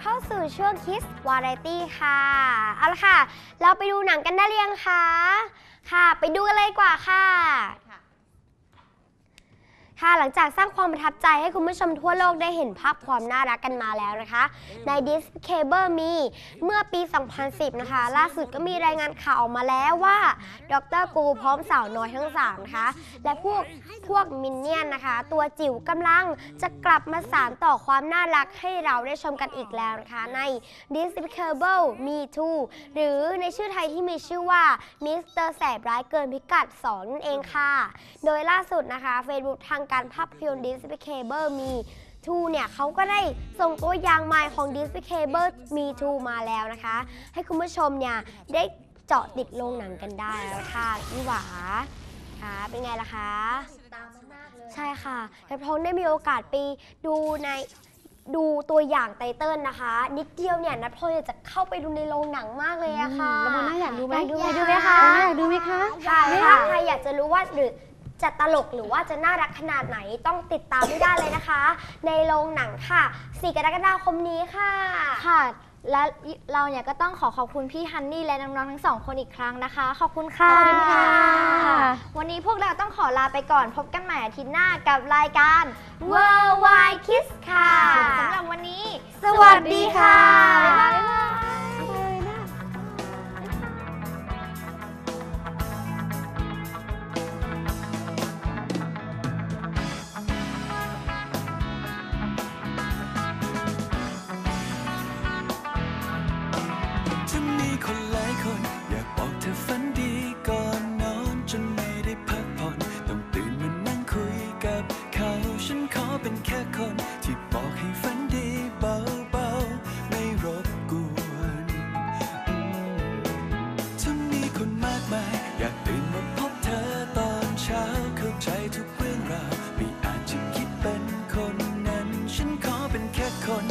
เข้าสู่ช่วงคิสวาไรตี้ค่ะ เอาละค่ะ เราไปดูหนังกันได้เรียังคะ ค่ะ ไปดูกันเลยกว่าค่ะ ค่ะหลังจากสร้างความประทับใจให้คุณผู้ชมทั่วโลกได้เห็นภาพความน่ารักกันมาแล้วนะคะ ใน Discover Me เมื่อปี 2010 นะคะ ล่าสุดก็มีรายงานข่าวออกมาแล้วว่าดรกูพร้อมสาวน้อยทั้ง 3 นะคะ และพวกพวกมินเนี่ยนนะคะ ตัวจิ๋วกำลังจะกลับมาสานต่อความน่ารักให้เราได้ชมกันอีกแล้วนะคะ ใน Despicable Me Too หรือในชื่อไทยที่มีชื่อว่า Mr. แสบร้ายเกินพิกัด2นั่นเองค่ะ โดยล่าสุดนะคะ Facebook ทางการภาพยนตร์ Despicable Me 2เนี่ยเขาก็ได้ส่งตัวอย่างใหม่ของ Despicable Me 2มาแล้วนะคะ ให้คุณผู้ชมเนี่ยได้เจาะติดโรงหนังกันได้แล้วค่ะพี่หวาค่ะเป็นไงล่ะคะตามมากๆเลยใช่ค่ะแล้วพงได้มีโอกาสไปดูในดูตัวอย่างไตเติ้ลนะคะ นิดเดียวเนี่ยนัทพลอยากจะเข้าไปดูในโรงหนังมากเลยอะค่ะ แล้วโมน่าอยากดูไหมอยากดูอยากดูไหมคะอยากดูไหมคะ ค่ะถ้าใครอยากจะรู้ว่าหรือ จะตลกหรือว่าจะน่ารักขนาดไหนต้องติดตามไม่ได้เลยนะคะ ในโรงหนังค่ะ 4 กรกฎาคมนี้ค่ะ ค่ะ และเราเนี่ยก็ต้องขอขอบคุณพี่ฮันนี่และน้องๆทั้งสองคนอีกครั้งนะคะ ขอบคุณค่ะขอบคุณค่ะวันนี้พวกเราต้องขอลาไปก่อนพบกันใหม่อาทิตย์หน้ากับรายการ Worldwide Kiss ค่ะ สำหรับวันนี้ สวัสดีค่ะ ช้าเข้าใจทุกเรื่องราวไม่อาจจะคิดเป็นคนนั้น ฉันขอเป็นแค่คน